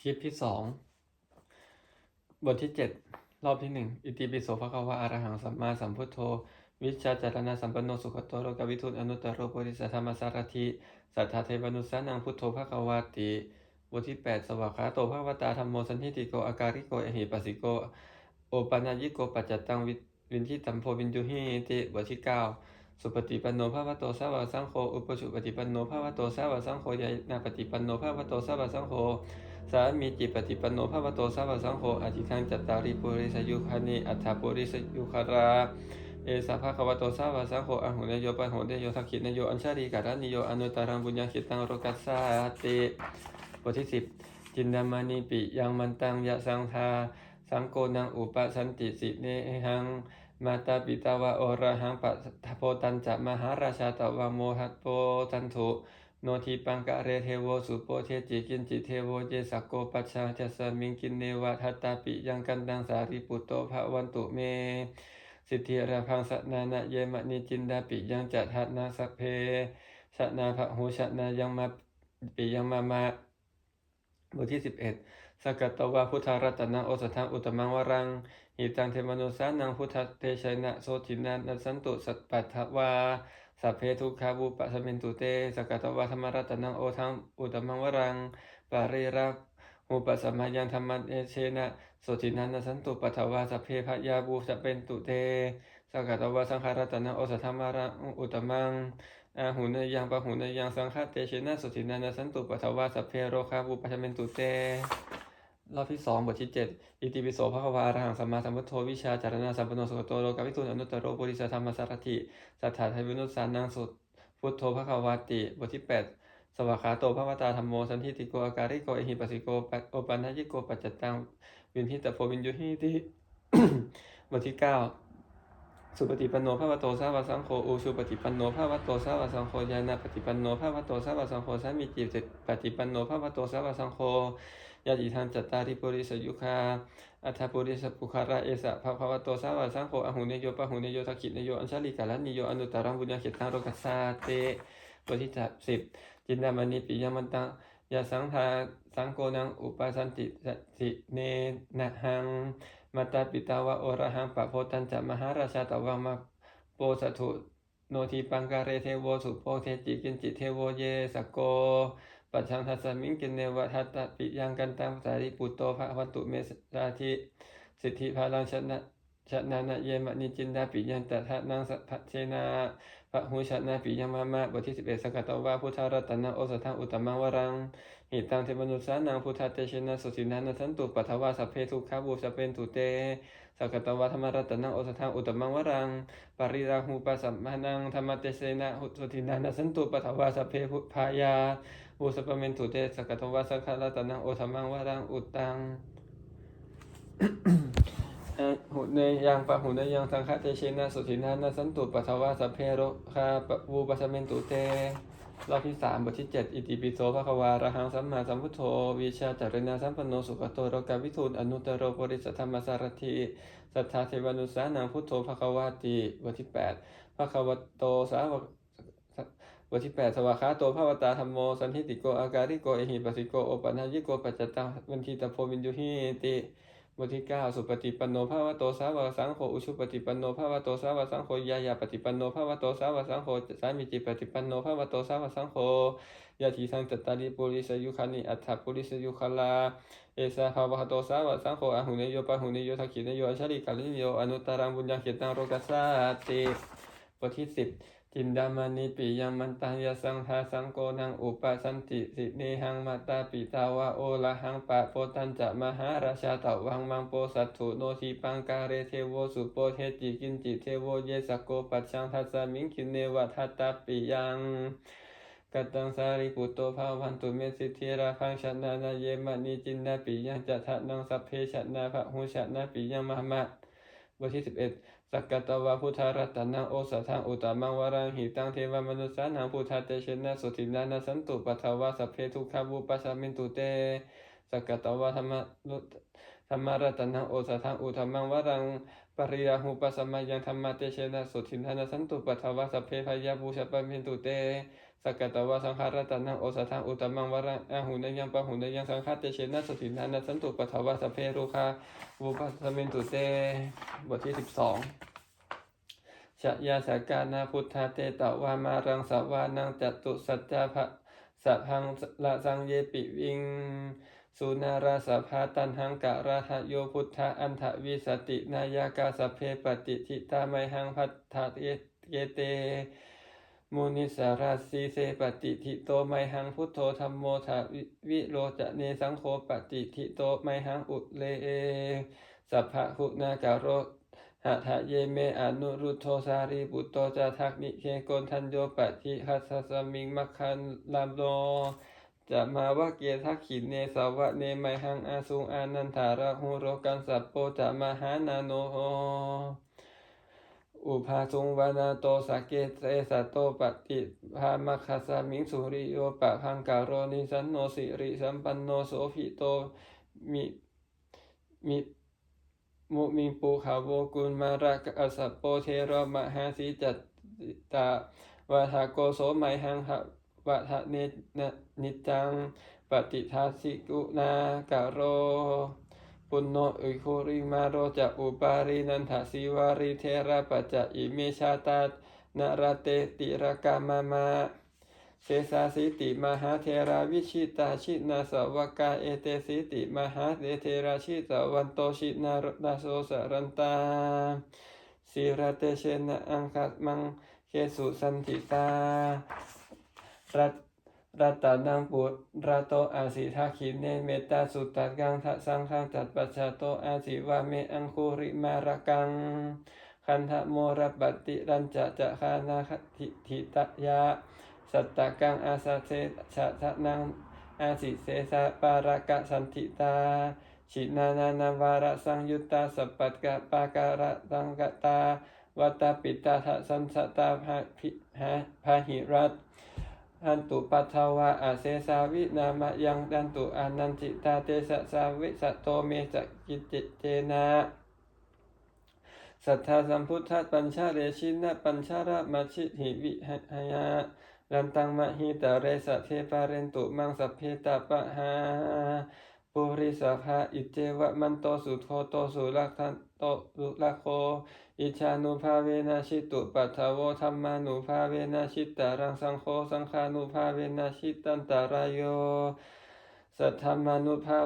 คลิปที่สองบทที่เจ็ดรอบที่หนึ่งอิติปิโสภะคะวะอะรหังสัมมาสัมพุทโธ วิชาจารณะสัมปันโนสุขโตโลกวิทูตอนุตตรโรปุริสธรรมสารถิสัทธาเทวนุสานังพุทโธภะคะวาติบทที่แปดสวากขาโตภะวตาธรรมโมสันทิติโกอาการิโกเอหิปัสสิโกโอปัญญิโกปัจจตังวินทิตัมโพวินจุหิติบทที่เก้าสุปฏิปันโนภะวะโตสาวะสังโฆอุปชุปฏิปันโนภะวะโตสาวะสังโฆยายนาปฏิปันโนภะวะโตสาวะสังโฆ สามีจิปฏิปนโนภะวโตสาวะสังโฆอธิทังจัตตาริปุริสยุคานิอัฏฐปุริสยุคาราเอสาภะควโตสาวะสังโฆอหุเนโยปะโหเนโยทักขิเนโยอัญชาริการนิโยอนุตตรังบุญญาคิตังโรกัสสาติบทที่สิบจินดามานิปิยังมันตังยะสังทาสังโกนังอุปสันติสิเนหังมาตาปิตาวะโอระหังปัทโพตันจะมหาราชาตวะโมหัตโปตันถุ โนทีปังกะเรเทโวสุโปเทจิกินจิเทโวเยสกโกปัชชาจะสมิงกินเนวะทัตตาปิยังกันดังสาริปุตโตภะวันตุเม สิทธิราพังสนานะเยมะนิจินดาปิยังจัดหัตนาสัพเพชนะพะหูชนะยังมาปิยังมามาบทที่สิบเอ็ดสกัตตวาพุทธารัตนังโอสถังอุตมังวรังหิตังเทมนุสานังพุทธเตชัยนะโสทินันสันตุสัตปัทวา สัพเพทุกขาบุปะสมินตุเตสกัตวาธรรมรัตนังโอทังอุตมังวรังปาริรักหูปสมายังธรรมเอเชนะโสทินันสันตุปัทวาสัพเพพยาบุสัพเป็นตุเตสกัตวาสังขารัตนังโอสธรรมารังอุตมังอาหุนยังปะหุนยังสังฆเตเชนะโสทินันสันตุปัทวาสัพเพโรคาบุปะสมินตุเต รอบที่สองบทที่เจ็ดอิติปิโสภะคะวาอะระหังสัมมาสัมพุทโธวิชาจารณะสัมปันโนสุขโตโลกาวิทูลอนุตตรโรปุริสธรรมสารถิสัทธาไทวินุสานังสุพุทโธภะคะวาติ บทที่แปดสวากขาโตภะวตาธรรมโมสันทิติโกอาการิโกเอหิปัสสิโกะโอปัญญิโกปัจจตังวินทิตโพวินยุหิติบทที่เก้าสุปฏิปันโนภะวโตสาวะสังโฆอุชุปฏิปันโนภะวโตสาวะสังโฆยานาปฏิปันโนภะวโตสาวะสังโฆสามีจิปฏิปันโนภะวโตสาวะสังโฆ ยาติทันจัตตาริปุริสยุคาอัฏฐปุริสปุคาระเอสะภะคะวะโตสาวะสังโฆอหุเนโยปะหุเนโยทักขิเนโยอัญชลิกาลนิโยอนุตตรังบุญญาเขตังโรกัสสาเตบทที่สิบจินดามณีปิยมันตังยาสังทาสังโกนังอุปสันติสิเนนะหังมาตาปิตาวะโอระหังปะโพตันจะมหาราชาตวังมาโปสถุโนทีปังการเรเทโวสุโปเทจิกินจิเทโวเยสกโก ปัจฉังทัสมิงกินเนวะทัตตปิยังกันตังสาริปุตโตภะวัตุเมสสาธิสิทธิพาลังชนะชนะนะเยมะนิจินดาปิยังตถานังสัพเชนาพระหูชนะปิยังมามาบทที่สิบเอ็ดสกัตวาพุทธารัตนังโอสถังอุตมังวรังหิตังเทมนุสานังพุทธเตชนะสุสินันสันตุปัทวาสัพเพทุขาบุสเป็นตุเตสกัตวาธรรมรัตนังโอสถังอุตมังวรังปริราหูปัสสัมมานังธรรมเตเชนะหุสุทินันสันตุปัทวาสัพเพพุพายา อุสปเมนตุเตสกัตวาสังฆรัตนังโอธรรมังวรังอุตังหุเนยังปะหุเนยังสังฆเตเชนะสุทินานาสันตุปัทวาสัพเพโรคาปะวูปัสเมนตุเตรอบที่สามบทที่เจ็ดอิติปิโสภะควาระหังสัมมาสัมพุทโธวิชาจารณาสัมปันโนสุขโตโรกาวิทูลอนุตตรโรปริสธรรมสารถิสัทธาเทวานุสานังพุทโธภะควาติบทที่แปดภะควโตสาว บทที่แปดสวากขาโตภาวตาธรรมโม สันทิติโก อาการิโก เอหิปัสสิโก โอปัญญิโก ปัจจตังวันทีตโพวินยุหิติบทที่เก้าสุปฏิปันโนภาวะโตสาวกสังโฆ อุชุปฏิปันโนภาวะโตสาวกสังโฆ ยายาปฏิปันโนภาวะโตสาวกสังโฆ สามิจิปฏิปันโนภาวะโตสาวกสังโฆยาทีสังตตาริปุริสยุคานิอัฏฐปุริสยุคลา เอสาภาวะโตสาวกสังโฆอหุเนโยปะหุเนโยทักขิเนโยอัญชลิกาลิโย อนุตตรังบุญญาเขตังโรกัสสาติบทที่สิบ จินดามานิปิยมันตังยสังทาสังโกนังอุปสันติสิเนหังมาตาปิตาวะโอละหังปะโพตันจะมหาราชาตวังมังโปสัตถุโนทีปังการเรเทโวสุโปเทจิกินจิเทโวเยสกโกปัจชังทัสมิงคินเนวะทัตตาปิยังกัตตังสาริปุตโตภาวันตุเมสิทธิราพังชนะนาเยมะนิจินนาปิยังจะทะนังสัพเพชนะพะหูชนะปิยังมหมะบทที่สิบเอ็ด สกกตวะพุทธรัตนังโอสถังอุตมังวรังหิตังเทวมนุสานังพุทธเตชนะสุทินานาสันตุปัทวะสัพเพทุกขาบุปัสสมินตุเตสกกตวะธรรมนุธรรมรัตนังโอสถังอุตมังวรังปริยาหุปัสสมายังธรรมเตชนะสุทินานาสันตุปัทวะสัพเพพยาบูชปมินตุเต สกตวะสังขารตานังโอสถังอุตมังวรังอาหุนยังปะหุนยังสังฆาเตเชนะสตินานะสันตุปะทวะสเพรุคาวุปัสสมินตุเตบทที่สิบสองชยาสกานาพุทธาเตตวามารังสวานังจตุสัจจาภะสัพพังละสังเยปิวิงสุนาราสภาตันหังกะราทะโยพุทธะอันทะวิสตินายากาสเพปฏิทิตาไมหังพัทธเยเต มุนิสาราสีเสปฏิทิโตไมหังพุทโธธรรมโมทะวิวิโรจเนสังโฆปฏิทิโตไมหังอุเลเอสัพพะคุณาการโรหะทะเยเมอนุรุทโธสารีบุตโตจาทักนิเคโกนทันโยปะทิหัสสมิงมัคคันลามโลจะมาวะเกทักขินเนสาวะเนไมหังอาสุงอานันทาระหูโรกันสัพโปจะมหานาโน อุปาสุงวานาโตสาเกเตสะโตปฏิภามัคคสามิงสุริโยปะพังกาโรนิสันโนสิริสัมปันโนโสภิโตมิมิมุมิงปูขาวโวกุลมารักอสัพโปเทระมหาสีจัตตาวาทาโกโสไมหังหะวะทะเนนะนิจจังปฏิทาสิกุนากะโร ปุณโนอุคุริมาโรจะอุปารินันทสิวาริเทระปัจจะอิเมชาตานาราเตติรกามามาเสสาสิติมหาเทราวิชิตาชินาสวกาเอเตสิติมหาเดเทราชิตวันโตชินาราโสสรันตาสิระเตเชนะอังคัตมังเคสุสันติตารัต รัตตานังปุระโตอาสิทาคิเนเมตตาสุตตัดกังทะสังฆังจัดปัจจโตอาสิวาเมอังคุริมาระกังคันทะโมรปัตติรันจะจะคานาคติทิตยะสัตตกังอาสาเสชะทะนังอาสิเสสะปารากะสันติตาชินานานาวาระสังยุตตาสัพปัตกะปาการะตังกตาวัตตาปิตาทะสันสตาภิหาพาหิรัต อันตุปัทวะอาเสสาวินามะยังดันตุอานันจิตาเตสะสาวิสะโตเมสกิจเจนะสัทธาสัมพุทธปัญชาเรชินะปัญชาระมาชชิหิวิหายะรันตังมหิตาเรสะเทปาเรนตุมังสัพเพตาปะหา ปุริสภาอิเจวะมันโตสุโทโตสุลักทันโตสุลักโค อิชานุภาเวนะชิตุปัทโวธรรมานุภาเวนะชิตตารังสังโฆสังฆานุภาเวนะชิตันตารายโย สัทธมานุภา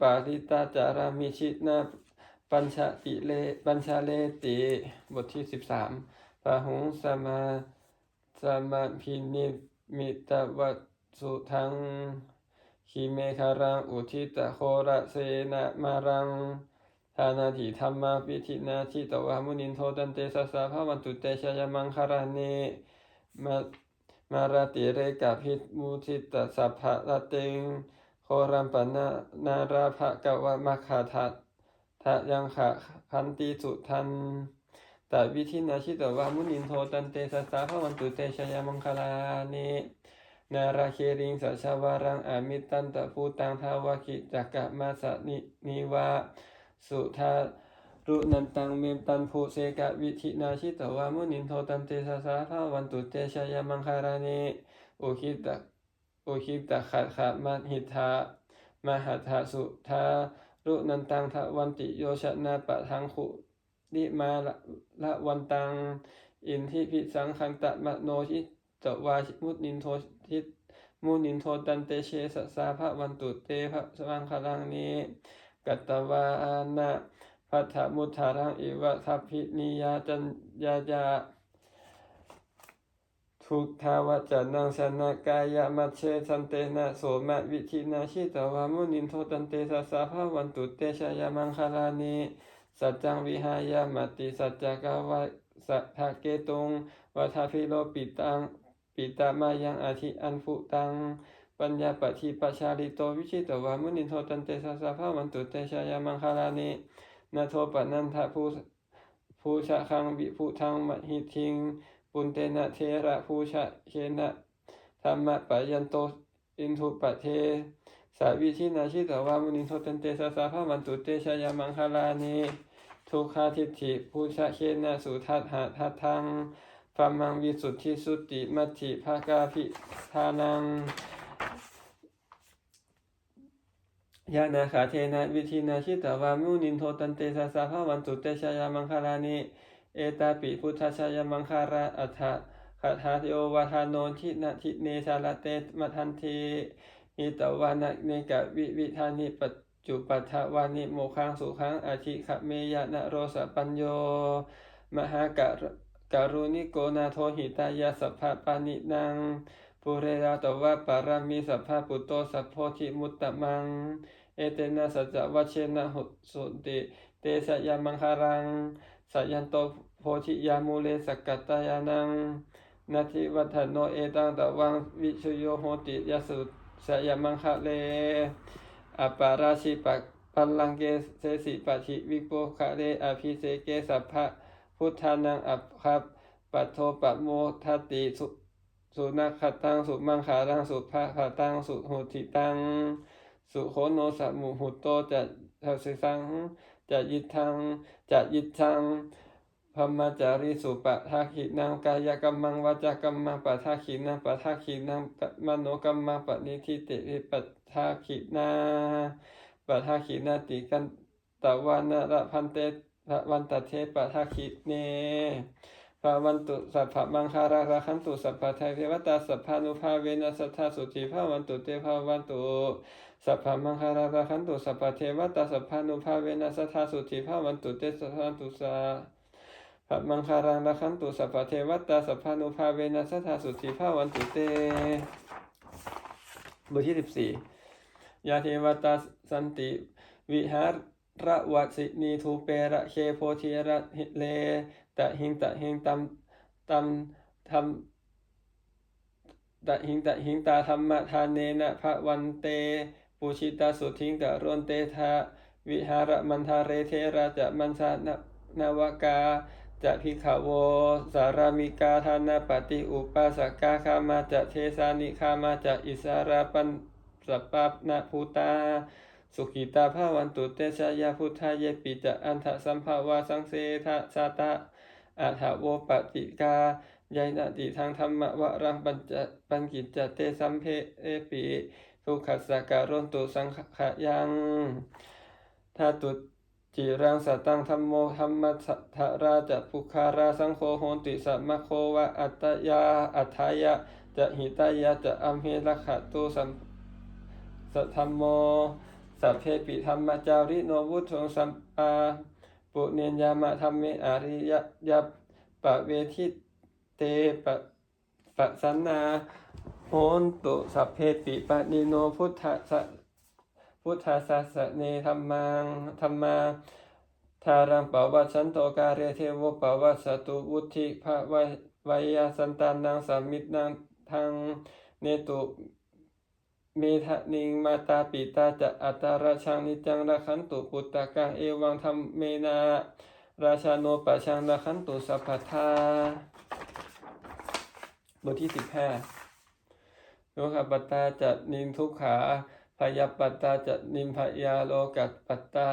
ปาริตาจารามิชิตนาปัญชาติเลปัญชาเลติบทที่สิบสามปะหุงสมาสมาพินิมิตวัตสุทัง คิเมคารังอุทิตโคระเสนะมารังทานาทิธรรมาวิธินาทิตวามุนินโทตันเตสสะภาวันตุเตชยมังคาราเนมามาราติเรกาพิมุทิตสัพพะละเตงโครัมปนานาราภะกวะมัคาทัตทะยังขะคันติสุทันตวิธินาชิตวามุนินโทตันเตสสะภาวันตุเตชยมังคาราเน นาราเคริงสัชวารังอามิตันตะภูตังทาวาคิจักกะมาสนินิวาสุทารุนันตังเมมตันภูเสกะวิธินาชิตวามุนินโทตันเตสะสาภาวันตุเตชยมังคารานิอุคิตะอุคิตะขัดขะมัหิทามหัทาสุทารุนันตังทวันติโยชนะปะทังขุนิมาละละวันตัง อินทิพิสังคันตะมะโนชิตวามุนินโท ทิตมุนินโทตันเตเชสสาภะวันตุเตภะสวังคลังนี้กัตตวานะพัทธมุทารังอิวะทัพพินิยาจัญญาญาทุกทาวจนังสนากายามัชเชสันเตนะโสมะวิธินาชิตวามุนินโทตันเตสสาภะวันตุเตชายามังคลานีสัจจังวิหายามติสัจจกาวะสัทธเกตุงวัฏพิโลปิตัง ปิตามายังอาทิอันฟุตัง ปัญญาปฏิปชาลิโตวิชิตวามุนินโทตันเตสสะภาวันตุเตชายามังคารานินาโทปนันทะภูภูชะคังวิภูทังมหิทิง ปุนเตนะเทระภูชะเคนะธรรมะปยันโตอินทุปะเทสาวิชินาชิตวามุนินโทตันเตสสะภาวันตุเตชายามังคารานิทุกขาทิฏฐิภูชะเชนะสุทัตหะทัตทัง ฟัมมังวิสุทธิสุติมัติภากาภิทานังยานาขาเทนะวิธีนาชิตวามุนินโทตันเตสาสาภาวันตุเตชายามังคารานิเอตาปิพุทธชายามังคาราอัฏฐคาถาโยวาทานโนทินาทิเนชาลเตมัทันเทหิตวานะเนกะวิวิธานิปัจจุปัฏฐวานิโมคังสุขังอาทิขเมยะนะโรสปัญโยมหากะ การุณิโกนาโทหิตายาสัพพะปานินังปุเรราตวะปารามิสัพพะปุตโตสัพโพธิมุตตะมัง เอเตนะสัจวัชเชนะหุสุติเตสยามังคารังสัยันโตโพธิยามูเลสกัตตายานังนาทิวัฒโนเอตังตะวังวิชโยโหติยสุสยามังคะเลอปาราชิปักปัลลังเกเสสิปัชิวิโปคะเลอภิเสเกสัพพะ พุทธานังอัปคับปัทโทปะโมทัตติสุสุนัขตังสุมังขารังสุภะขตังสุหุติตังสุโคโนสมุหุโตจะทัสสังจะยิทังจะยิทังพมจาริสุปะทาขินังกายกรรมังวาจากรรมังปะทาขินังปะทาขินังมโนกรรมังปะนิทิติปะทาขินาปะทาขินาติกันตะวานะระพันเต พระวันตเทปะทาขิเนภาวันตุสัพพะมังคาราราคันตุสัพพะไทยเทวตาสัพพานุภาเวนัสทธาสุติภาวันตุเตภาวันตุสัพพะมังคาราราคันตุสัพพะเทวตาสัพพานุภาเวนัสทธาสุติภาวันตุเตสัทธาตุสาพระมังคารังราคันตุสัพพะเทวตาสัพพานุภาเวนัสทธาสุติภาวันตุเตบทที่สิบสี่ยาเทวตาสันติวิหาร ระวัสินีทูเประเคโพธิระหิเลตะหิงตะหิงตำตำทำตะหิงตะหิงตาธรรมทานเนนะพระวันเตปุชิตาสุทิงกะรวนเตทาวิหารมันทาเรเทราจะมันสานนาวกาจะพิขโว สารามิกาทานาปฏิอุปาสกาคามาจะเทสานิคามาจะอิสาราปันสปปนาภูตา สุขิตาภาวันตุเตชะยาพุทธายเยปิจะอันทะสัมภาวาสังเสทะชาตะอาถาโวปติกายายนาติทางธรรมวรังปัญจปัญกิจเตสัมเพเอปิทุกขัสสะการนตุสังขะยังถ้าตุจิรังสตังธรรมโมธรรมสัทธาราจะภุคาราสังโฆโหติสัมมโควะอัตตยาอัฏฐายะจะหิตายะจะอัมเหระขะตุสัมสัทธรรมโม สัพเพปิธรรมจาริโนวุฒงสัมปาปุเนญญามะธรรมเมอาริยยัปปะเวทิเตปะปะสันนาโหนตุสัพเพปิปะนิโนพุทธะสะพุทธาสสะเนธรรมังธรรมาทารังปวัสันโตกาเรเทวปวัสสตุวุธิภะววยาสันตานังสามิตนังทางเนตุ เมทะนิงมาตาปิตาจะอัตาราชังนิจังราคันตุปุตตะกังเอวังธรรมเมนา ราชาโนปะชังราคันตุสัพพทาบทที่สิบห้าโลกปัตตาจะนินทุกขาพยาปัตตาจะนิมพยาโลกัตปัตตา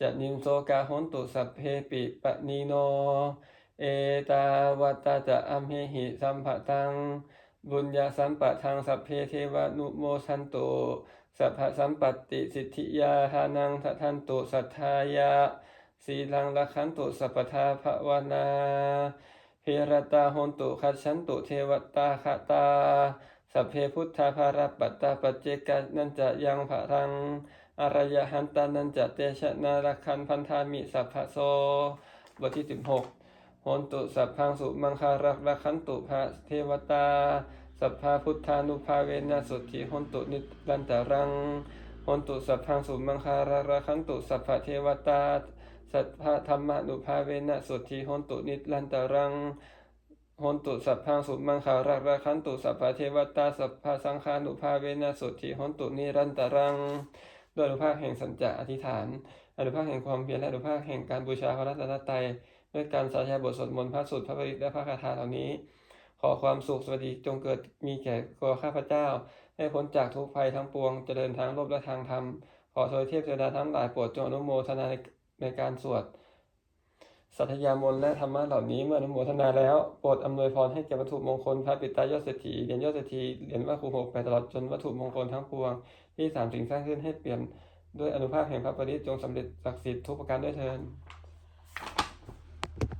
จะนิมโสกาหนตุสัพเพปิปะนีโน เอตาวัตตาจะอัมเหหิสัมภตัง บุญญาสัมปะทางสัพเพเทวานุโมชันตุสัพพะสัมปติสิทธิยาทานังทัทันตุสัทธายะสีลังละขันตุสัพพทาภวนาเพรตาหนตุขัดฉันตุเทวตาคตา สัพเพพุทธาภารปัตตาปัจเจกานันจะยังภรังอารยหันตานันจะเตชะนารักขันพันธามิสัพพะโซบทที่สิบหก โหนตุสัพพังสุมังคารักรักขันตุภะเทวตา สัพพาพุทธานุภาเวนะสุทธิโหนตุนิรันตรังโหนตุสัพพังสุมังคารักรักขันตุสัพพเทวตา สัพพธรรมานุภาเวนะสุทธิโหนตุนิรันตรังหนตุสัพพังสุมังคารักรักขันตุสัพพเทวตาสัพพสังฆานุภาเวนะสุทธิหนตุนิรันตรังด้วยอนุภาคแห่งสัจจะอธิษฐานอนุภาคแห่งความเพียรและอนุภาคแห่งการบูชาพระรัตนตรัย ด้วยการสาธยายบทสวดมนต์พระสูตรพระปริตและพระคาถาเหล่านี้ ขอความสุขสวัสดีจงเกิดมีแก่ตัวข้าพเจ้า ให้พ้นจากทุกภัยทั้งปวงเจริญทางโลภและทางธรรม ขอโทยเทพเทวดาทั้งหลายโปรดจงอนุโมทนาในในการสวดสัทยามนและธรรมะเหล่านี้เมื่ออนุโมทนาแล้วโปรดอำนวยพรให้แก่วัตถุมงคลพระปิตายอดเศรษฐีเหรียญยอดเศรษฐีเหรียญว่าครูหกไปตลอดจนวัตถุมงคลทั้งปวง ที่สามสิ่งสร้างขึ้นให้เปลี่ยนด้วยอนุภาพแห่งพระปริตจงสำเร็จศักดิ์สิทธิ์ทุกประการด้วยเทิน